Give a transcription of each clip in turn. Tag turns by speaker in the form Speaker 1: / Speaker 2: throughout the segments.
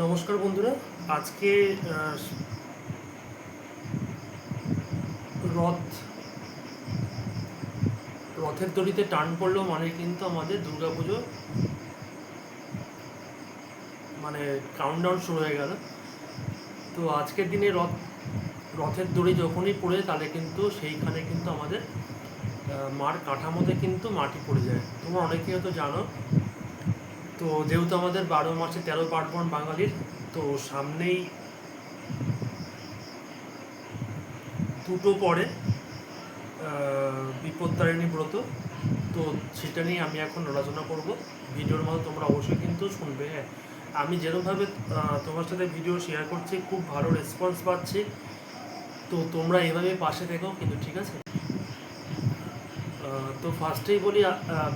Speaker 1: নমস্কার বন্ধুরা, আজকে রথ, রথের দড়িতে টান পড়ল মানে কিন্তু আমাদের দুর্গাপুজো মানে কাউন্টডাউন শুরু হয়ে গেল। তো আজকের দিনে রথ, রথের দড়ি যখনই পড়ে তাহলে কিন্তু সেইখানে কিন্তু আমাদের মার কাঠামোতে কিন্তু মাটি পড়ে যায়। তোমরা অনেকেই হয়তো জানো তো যেহেতু আমাদের বারো মাসে তেরো পার্বণ বাঙালির, তো সামনেই দুটো পরে বিপত্তারিণী ব্রত। তো সেটা নিয়ে আমি এখন আলোচনা করব। ভিডিওর মধ্যে তোমরা অবশ্যই কিন্তু শুনবে। হ্যাঁ আমি যেরকমভাবে তোমার সাথে ভিডিও শেয়ার করছি, খুব ভালো রেসপন্স পাচ্ছি। তো তোমরা এভাবে পাশে থেকো কিন্তু, ঠিক আছে? তো ফার্স্টেই বলি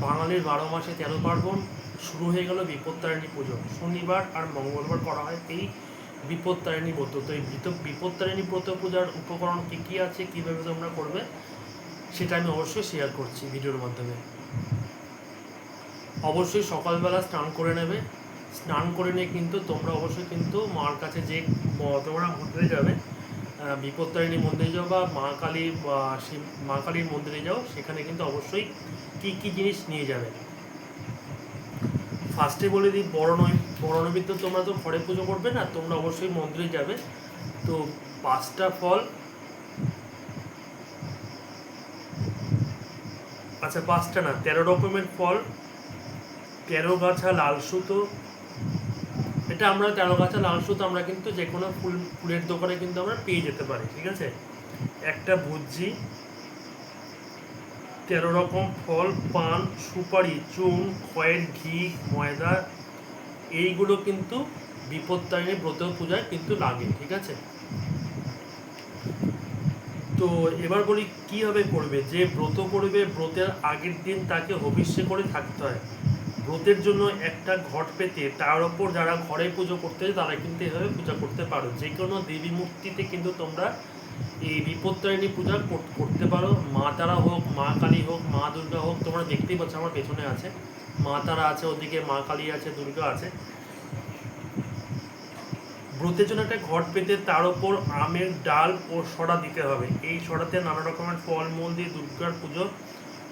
Speaker 1: বাঙালির বারো মাসে তেরো পার্বণ। শুরু হয়ে গেল বিপত্তারিণী পুজো। শনিবার আর মঙ্গলবার করা হয় এই বিপত্তারিণী ব্রত। তো এই বিপত্তারিণী ব্রত পূজার উপকরণ কী কী আছে, কীভাবে তোমরা করবে, সেটা আমি অবশ্যই শেয়ার করছি ভিডিওর মাধ্যমে। অবশ্যই সকালবেলা স্নান করে নেবে। স্নান করে নিয়ে কিন্তু তোমরা অবশ্যই কিন্তু মার কাছে যে তোমরা মন্দিরে যাবে বিপত্তারিণী মন্দিরে যাও বা মা কালী বা মা কালীর মন্দিরে যাও, সেখানে কিন্তু অবশ্যই কী কী জিনিস নিয়ে যাবে। ফার্স্টে বলে দিই নয় তো তোমরা তো ঘরে পুজো করবে না, তোমরা অবশ্যই মন্দিরে যাবে। তো পাঁচটা ফল। আচ্ছা পাঁচটা না, তেরো রকমের ফল। তেরো গাছা লাল সুতো। এটা আমরা, তেরো গাছা লাল সুতো আমরা কিন্তু যে কোনো ফুল, ফুলের দোকানে কিন্তু আমরা পেয়ে যেতে পারি, ঠিক আছে? একটা ভুজি। তেরো রকম ফল, পান, সুপারি, চুন, খয়ের, ঘি, ময়দা, এইগুলো কিন্তু বিপত্তারিণী ব্রত পূজায় কিন্তু লাগে, ঠিক আছে? তো এবার বলি কীভাবে করবে? যে ব্রত করবে, ব্রতের আগের দিন তাকে হবিষ্যে করে থাকতে হয়। ব্রতের জন্য একটা ঘট পেতে তার ওপর যারা ঘরে পুজো করতে তারা কিন্তু এভাবে পূজা করতে পারো। যে কোনো দেবী মূর্তিতে কিন্তু তোমরা এই বিপত্তারিণী পূজা কর- করতে পারো। মা তারা হোক, মা কালী হোক, মা দুর্গা হোক, তোমরা দেখতেই পাচ্ছ আমার পেছনে আছে। মা তারা আছে ওদিকে, মা কালী আছে, দুর্গা আছে। ব্রতের জন্য একটা ঘট পেতে তার ওপর আমের ডাল ও সরা দিতে হবে। এই সরাতে নানা রকমের ফলমূল দিয়ে দুর্গার পুজো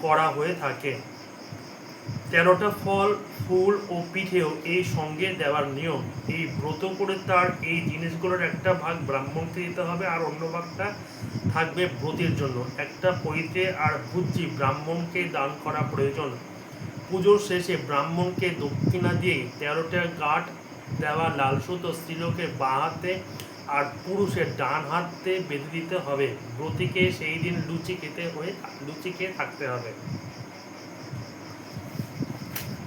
Speaker 1: করা হয়ে থাকে। তেরোটা ফল, ফুল ও পিঠেও এই সঙ্গে দেওয়ার নিয়ম। এই ব্রত করে তার এই জিনিসগুলোর একটা ভাগ ব্রাহ্মণকে দিতে হবে আর অন্য ভাগটা থাকবে ব্রতের জন্য। একটা পৈতে আর ভুজি ব্রাহ্মণকে দান করা প্রয়োজন। পুজোর শেষে ব্রাহ্মণকে দক্ষিণা দিয়ে তেরোটা গাঠ দেওয়া লাল সুতো স্ত্রীলোকের বাঁ হাতে আর পুরুষের ডান হাতে বেঁধে দিতে হবে। ব্রতিকে সেই দিন লুচি খেতে হয়ে লুচি খেয়ে থাকতে হবে।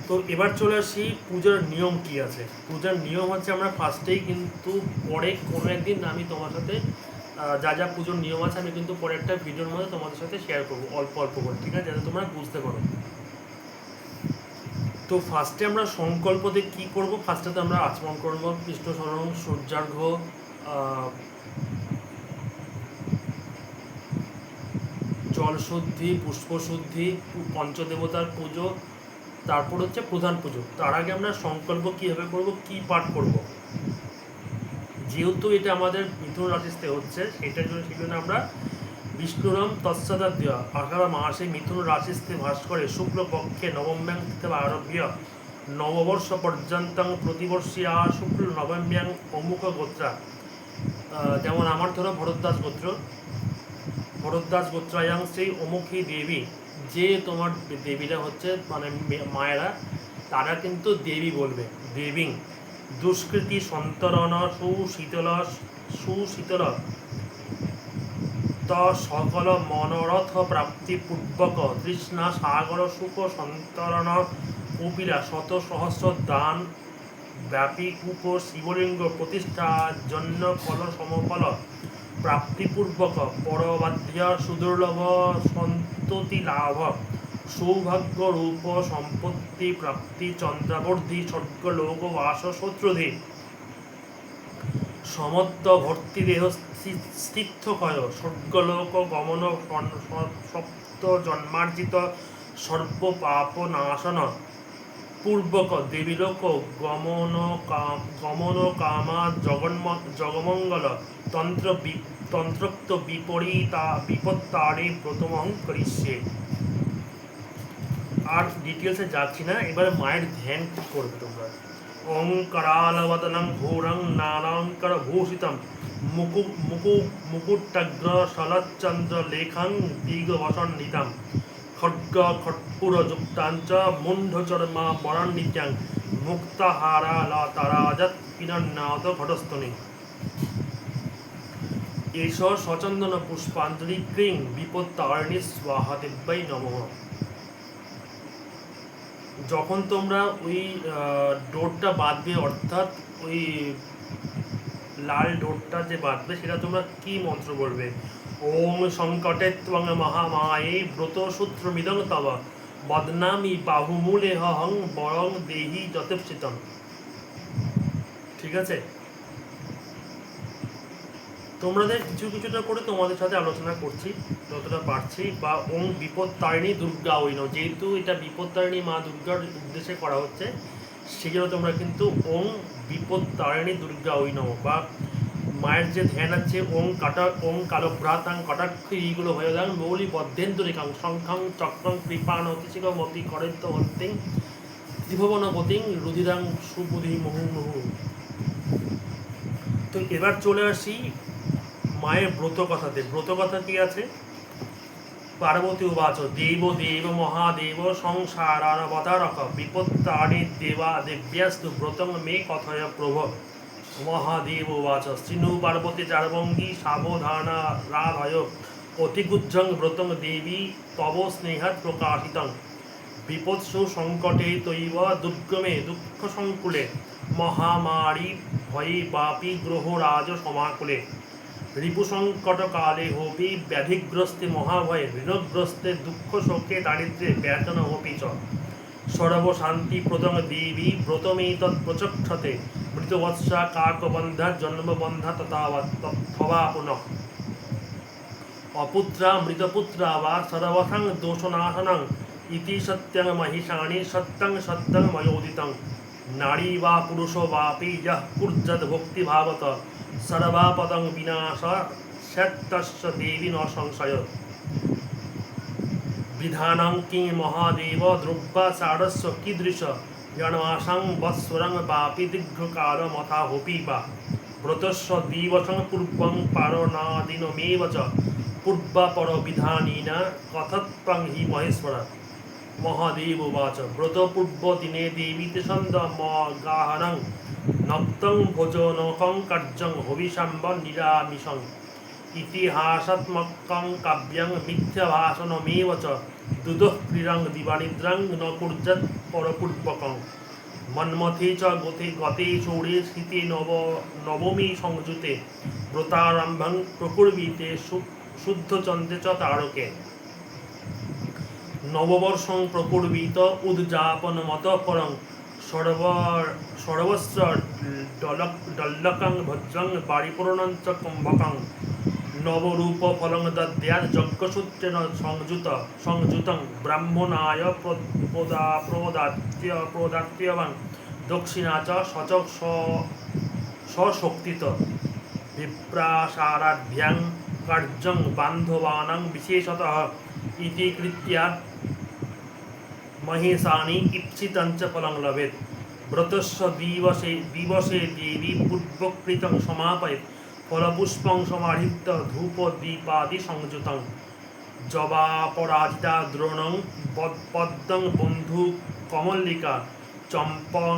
Speaker 1: তো এবার চলে আসি পূজার নিয়ম কি আছে? পূজার নিয়ম হচ্ছে আমরা ফার্স্টেই কিন্তু পরে কোনো একদিন আমি তোমার সাথে যা যা পুজোর নিয়ম আছে আমি কিন্তু পরে একটা ভিডিওর মধ্যে তোমাদের সাথে শেয়ার করব, অল্প অল্প করে, ঠিক আছে? যাতে তোমরা বুঝতে পারো। তো ফার্স্টে আমরা সংকল্প দিয়ে কী করব? ফার্স্টে তো আমরা আচমন করব, কৃষ্ণ স্মরণ সূর্যার্ঘ জলশুদ্ধি, পুষ্পশুদ্ধি, পঞ্চদেবতার পুজো তারপর হচ্ছে প্রধান পুজো। তার আগে আমরা সংকল্প কীভাবে করব, কি পাঠ করব? যেহেতু এটা আমাদের মিথুন রাশিতে হচ্ছে, সেটার জন্য সেই জন্য আমরা বিষ্ণুরাম তৎসদা দেওয়া আষাঢ় মাসে মিথুন রাশিস্থে ভাস করে শুক্লপক্ষে নবম্যাং থেকে আরভ্য, নববর্ষ পর্যন্তং প্রতিবর্ষী আ শুক্ল নবম্যাং অমুক গোত্রা। যেমন আমার ধরো ভরদ্বাস গোত্র। ভরদ্বাস গোত্রায়াং সেই অমুখী দেবী, যে তোমার দেবীরা হচ্ছে মানে মায়েরা, তারা কিন্তু দেবী বলবে, দেবী। দুষ্কৃতি সন্তরণ সুশীতল সুশীতল ত সকল মনোরথ প্রাপ্তি পূর্বক তৃষ্ণা, সাগর, সুখ, সন্তরণ কপিলা শত সহস্র দান ব্যাপী কূপ, শিবলিঙ্গ প্রতিষ্ঠার জন্য ফল সমফল। প্রাপ্তিপূর্বক পরবাধ্য সুদুর্লভ সন্ততি লাভ সৌভাগ্য রূপ সম্পত্তি প্রাপ্তি চন্দ্রাবর্ধি স্বর্গলোক বাস শত্রুধি। সমত্ত ভর্তি দেহ স্থিতক্ষয় স্বর্গলোক গমন সপ্ত জন্মার্জিত সর্ব পাপ নাশন। পূর্বক দেবীলোক গমন কাম গমন কামা জগন্ম, জগমঙ্গল। তন্ত্র তন্ত্রোক্ত বিপরীতা বিপত্তারে প্রথমং করিষ্যে আর ডিটেলসে যাচ্ছি না, এবার মায়ের ধ্যান করবে তোমরা? ওঙ্কারালবদনং ঘোরং নানাঙ্কর ভূষিতম। মুকু মুকু মুকুটগ্র শরৎচন্দ্র লেখাং দিগবসন্নিতম। খड्ग খট্পুর যুক্তাঞ্চ মুণ্ড-চর্মা বরান্বিত্যাং মুক্তাহারা লতারাজৎ পিনন্নাদ ঘটস্থনে। এষ সচন্দন পুষ্পাঞ্জলি ক্রিং বিপত্তারিণী স্বাহা দেব্যাই নমঃ। যখন তোমরা ওই ডোরটা বাঁধবে, অর্থাৎ ওই লাল ডোরটা যে বাঁধবে, সেটা তোমরা কি মন্ত্র বলবে? ওম সংকটে ত্বং মহামায়ে ব্রত সূত্র মিদং তব। বদনামি বাহুমূলে হং বরং দেহি যথেপ্সিতম ঠিক আছে? তোমাদের কিছু কিছুটা করে তোমাদের সাথে আলোচনা করছি, যতটা পারছি, বা ওম বিপদ তারিণী দুর্গা ঐন যেহেতু এটা বিপদ তারিণী মা দুর্গার উদ্দেশ্যে করা হচ্ছে সেই জন্য তোমরা কিন্তু ওম বিপদ তারিণী দুর্গা ঐন বা মায়ের যে ধ্যান আছে, ওম কাটা, ওম কালভ্রাতাং কটাক্ষ এইগুলো হয়ে যান, মৌলি বদ্ধেন্দুরিকাং, শঙ্খাং চক্রং কৃপাণ অতিশিক মতি করেন্ত হন্তিং ত্রিভুবনপতিং রুধিরাং সুবুধি মহু মহু। তো এবার চলে আসি মায়ের ব্রত কথাতে ব্রত কথা কি আছে? পার্বতী উবাচ, দেব দেব, মহাদেব সংসারানবতারক বিপত্তানি দেবা, দেব্যাস্তু, ব্রতং মে কথয় প্রভ। মহাদেব উবাচ শ্রীনু পার্বতী চারবঙ্গী, সাবধানা রাধয়। অতিগুজ্জং ব্রতং দেবী, তব স্নেহাৎ প্রকাশিতং। বিপৎসু সংকটে তৈব দুর্গমে দুঃখ সংকুলে মহামারী ভয়ে বাপি গ্রহরাজ সমাকুলে। রিপুসংকট কালে হোপি ব্যাধিগ্রস্তে মহাভয়ে ঋণগ্রস্তে দুঃখ শোকে দারিদ্রে ব্যতন হোপি চ সর্বশান্তি প্রদম দেবী ব্রতমে তৎপ্রচক্ষতে মৃতবৎসা কাকবন্ধা জন্মবন্ধা তথা পুনঃ। অপুত্রা মৃতপুত্রা বা সর্বথাং দোষনাশনং, ইতি সত্যং মহিষাণি সত্যং সত্যং ময়োদিতং। নারী বা পুরুষ বাপি যঃ কুর্যদ ভক্তিভাবত সর্বাপদং বিনাশ সত্যস্য দেবী ন সংশয়। কিং মহাদেব দ্রব্যা সারস্য কীদৃশ জনমাসং বৎসরং বাপি দীর্ঘকালমথা হোপি বা ব্রতস্য দিবসং পূর্বং পারনাদিনমেব চ। পূর্বাপর বিধানীন কথত্বং হি মহেশ্বর। মহাদেব উবাচ ব্রতপূর্ব দিনে দেবীতে ছন্দ ম গাহনং নক্তং ভোজনকং কার্যং হবিষাম্ব নিরামিষং। ইতিহাসাত্মকং কাব্যং মিথ্যাভাষণমেব চ দুদঃ ক্রীড়ং দিবানিদ্রাং ন কুর্যাৎ পরপূর্বকং। মন্মথে চ গতে গতে চৌড়ে শীতে নব নবমী সংযুতে ব্রতারম্ভং প্রকুর্বীতে শুদ্ধচন্দ্রে চ তারকে। নববর্ষং প্রকুর্বিত উদযাপনমত পরং সর্ব সর্বস্ব ডলক, ডল্লকং ভজ্রং বাড়িপূর্ণং চ কুম্ভকং। নবরূপ ফলং দদ্যাৎ যজ্ঞসূত্রেণ সংযুত, সংযুতং ব্রাহ্মণায় প্র- প্রদা, প্রদাত্য প্রদাত্যবাং দক্ষিণা চ সচ স- সশক্তিত। বিপ্রাসারাভ্যাং কার্যং বান্ধবানাং বিশেষতঃ। ইতি কৃত্যা মহেশানি ইপ্সিতঞ্চ ফলং লভেত ব্রতস্য দিবসে দিবসে দেবী পূর্বকৃতং সমাপয়েত ফলপুষ্পং সমাহৃত্য ধূপ দীপাদি সংযুতং জবাপরাজিতা দ্রোণং পদ- পদ্মং বন্ধু কমল্লিকা চম্পং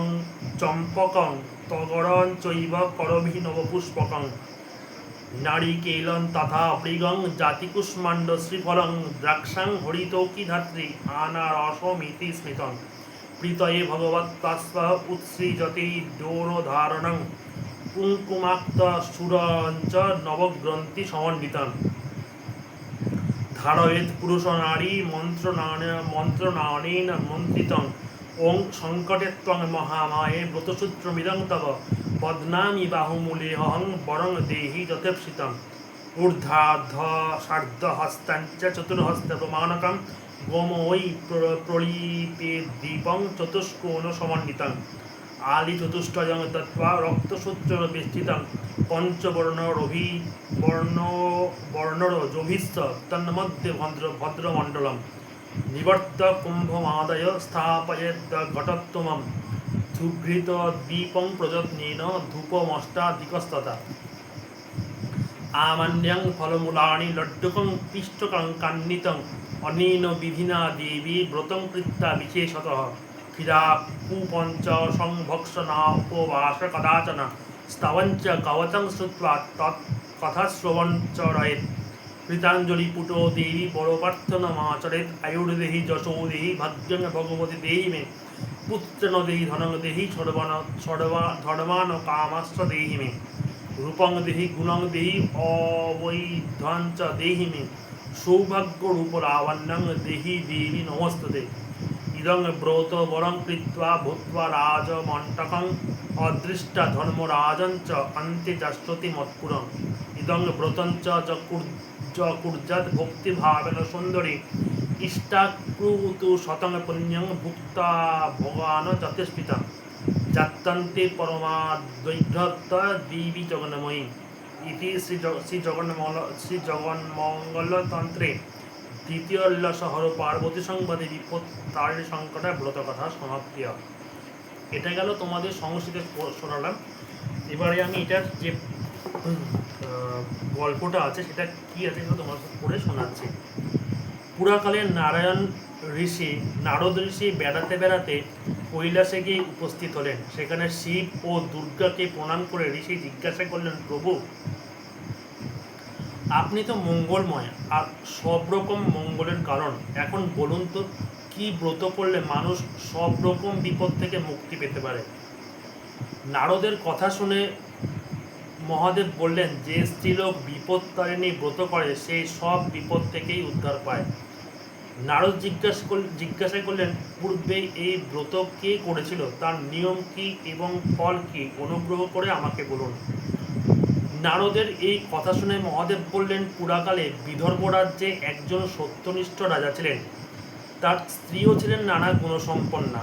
Speaker 1: চম্পকং তগরং চৈব করভিনবপুষ্পকং নারিকেলং তথা মৃগং জাতিকুষ্মাণ্ড শ্রীফলং দ্রাক্ষাং হরিতৌকি ধাত্রী আনারসমিতি স্মৃতং। প্রীতয়ে ভগবত্তাস্ব উৎসৃজতে ডোরধারণং কুঙ্কুমাক্ত সুরঞ্চ নবগ্রন্থি সমন্বিতং। ধারয়েত পুরুষ নারী মন্ত্রণান মন্ত্রণানেন মন্ত্রিতং। ওং সংকটে ত্বং মহামায়ে ব্রতসূত্রমিদং তব। বদনামি বাহুমূলে অহং বরং দেহি যথেপ্সিতম। ঊর্ধ্বাধ সার্ধ হস্তাঞ্চ চতুর্হস্ত প্রমাণকম। গোম ওই প্রলীপে দীপং চতুষ্কোণ সমন্বিতং আলি চতুষ্টয়ং তত্ত্বা রক্তসূত্র বেষ্টিতং পঞ্চবর্ণ রভি বর্ণ বর্ণর জভিস্ত তন্মধ্যে ভদ্র ভদ্রমণ্ডলম। নিবর্ত কুম্ভমাদয় স্থাপয়েদ ঘটত্তমম সুঘৃত দীপং প্রযত্নেন ধূপমষ্টাধিকস্ততা আমান্যং ফলমূলানি লড্ডুকং পিষ্টকং কান্নিতং অনেন বিধিনা দেবী ব্রতং কৃত্তা বিশেষতঃ ক্ষীরা কুপঞ্চ সংভক্ষণা উপবাস কদাচন স্তবঞ্চ কবচং শ্রুত্বা তৎ কথাশ্রবঞ্চ রয়েত কৃতাঞ্জলি পুটো দেবী বড়প্রার্থনমাচরেত আয়ুর্দেহি যশো দেহি ভাগ্যং ভগবতী দেহি মে। পুত্রেণ দেহি, ধনং দেহি ছড়বান ছড়বা ধর্মান কামাশ্চ দেহি মে। রূপং দেহি, গুণং দেহি অবৈধ্যাঞ্চ দেহি মে। সৌভাগ্য রূপ লাবণ্যং দেহি দেবী নমস্ততে। ইদং ব্রত বরং কৃত্বা ভূত্বা রাজমণ্টকং অদৃষ্ট ধর্মরাজঞ্চ অন্তে যাস্যতি মৎপুরং ইদং ব্রতঞ্চ চ কুর- চ কুর্যাৎ ভক্তিভাবেন সুন্দরী। ইষ্টাক্রুতু শতং পুণ্যং ভুক্তা ভগবান যথেষ্পিতা যাত্তন্তে পরমাদ্বৈধত্ত দেবী জগন্ময়ী। ইতি শ্রী শ্রী জগন্মঙ্গল শ্রী জগন্মঙ্গলতন্ত্রে দ্বিতীয় শহর পার্বতী সংবাদে বিপদ তারের সংকটে ব্রত কথা সমাপ্তি। এটা গেল তোমাদের সংস্কৃতে শোনালাম। এবারে আমি এটার যে গল্পটা আছে, সেটা কি আছে সেটা তোমার পড়ে শোনাচ্ছি। পুরাকালে নারায়ণ ঋষি, নারদ ঋষি বেড়াতে বেড়াতে কৈলাসে গিয়ে উপস্থিত হলেন। সেখানে শিব ও দুর্গাকে প্রণাম করে ঋষি জিজ্ঞাসা করলেন, প্রভু, আপনি তো মঙ্গলময়, আর সব রকম মঙ্গলের কারণ। এখন বলুন তো, কি ব্রত করলে মানুষ সব রকম বিপদ থেকে মুক্তি পেতে পারে? নারদের কথা শুনে মহাদেব বললেন, যে স্ত্রীলোক বিপদ তারিণী ব্রত করে সেই সব বিপদ থেকেই উদ্ধার পায়। নারদ জিজ্ঞাসা জিজ্ঞাসা করলেন, পূর্বে এই ব্রত কে করেছিল? তার নিয়ম কি এবং ফল কি? অনুগ্রহ করে আমাকে বলুন। নারদের এই কথা শুনে মহাদেব বললেন, পুরাকালে বিদর্ভ রাজ্যে একজন সত্যনিষ্ঠ রাজা ছিলেন। তার স্ত্রীও ছিলেন নানা গুণসম্পন্না।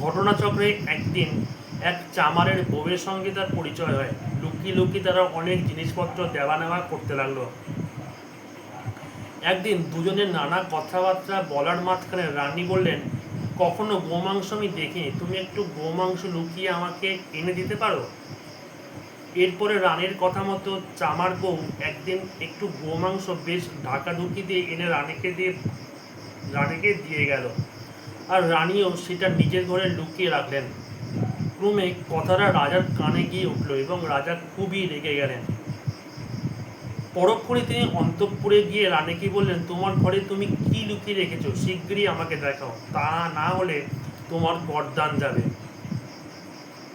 Speaker 1: ঘটনাচক্রে একদিন এক চামারের বউয়ের সঙ্গে তার পরিচয় হয়। লুকিয়ে লুকিয়ে তারা অনেক জিনিসপত্র দেওয়া নেওয়া করতে লাগল। একদিন দুজনের নানা কথাবার্তা বলার মাঝখানে রানী বললেন, কখনো গোমাংস আমি দেখিনি। তুমি একটু গোমাংস লুকিয়ে আমাকে এনে দিতে পারো? এরপরে রানীর কথা মতো চামার বউ একদিন একটু গোমাংস বেশ ঢাকাঢুকি দিয়ে এনে রানীকে দিয়ে রানীকে দিয়ে গেল। আর রানীও সেটা নিজের ঘরে লুকিয়ে রাখলেন। ক্রমে কথাটা রাজার কানে গিয়ে উঠল এবং রাজা খুবই রেগে গেলেন। পরক্ষণে তিনি অন্তঃপুরে গিয়ে রানীকে বললেন, তোমার ঘরে তুমি কি লুকিয়ে রেখেছো? শীঘ্রই আমাকে দেখাও। তা না হলে তোমার বরদান যাবে।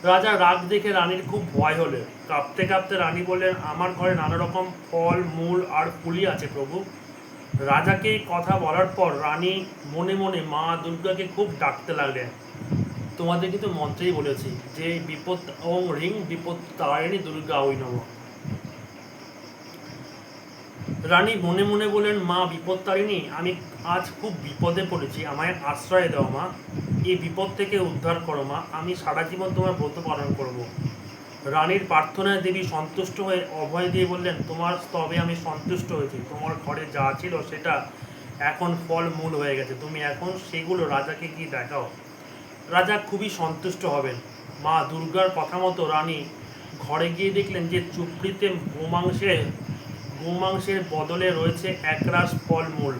Speaker 1: রাজা রাগ দেখে রানীর খুব ভয় হলো। কাঁপতে কাঁপতে রানী বললেন, আমার ঘরে নানা রকম ফল, মূল আর ফুলি আছে প্রভু। রাজাকে কথা বলার পর রানী মনে মনে মা দুর্গাকে খুব ডাকতে লাগলেন। তোমাদের কিন্তু মন্ত্রেই বলেছি যে বিপদ ওং রিং বিপদ তারিণী দুর্গা ওই নম রানী মনে মনে বলেন, মা, বিপদ তারিণী, আমি আজ খুব বিপদে পড়েছি। আমায় আশ্রয় দাও, মা। এই বিপদ থেকে উদ্ধার করো, মা। আমি সারা জীবন তোমার ব্রত পালন করব। রানীর প্রার্থনায় দেবী সন্তুষ্ট হয়ে অভয় দিয়ে বললেন, তোমার স্তবে আমি সন্তুষ্ট হয়েছি। তোমার ঘরে যা ছিল সেটা এখন ফল মূল হয়ে গেছে। তুমি এখন সেগুলো রাজাকে গিয়ে দেখাও। রাজা খুবই সন্তুষ্ট হবেন। মা দুর্গার কথা মতো রানী ঘরে গিয়ে দেখলেন যে চুপড়িতে গোমাংসের গোমাংসের বদলে রয়েছে একরাশ ফলমূল।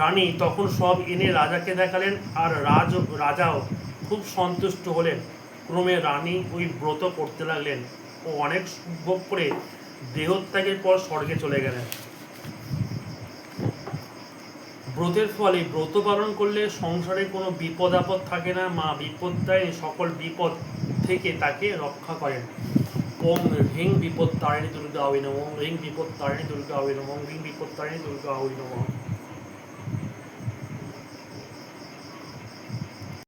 Speaker 1: রানী তখন সব এনে রাজাকে দেখালেন আর রাজ, রাজাও খুব সন্তুষ্ট হলেন। ক্রমে রানী ওই ব্রত করতে লাগলেন ও অনেক সুভোগ করে দেহত্যাগের পর স্বর্গে চলে গেলেন। ব্রতের ফলে ব্রত পালন করলে সংসারে কোনো বিপদ আপদ থাকে না। মা বিপদটাই সকল বিপদ থেকে তাকে রক্ষা করেন। ওম হিং বিপদ তারিণী দুর্গা ওই নম হিং বিপদ তারিণী দুর্গা অবিনম নম হ্রিং বিপদ তারিণী দুর্গা অবিনম নম।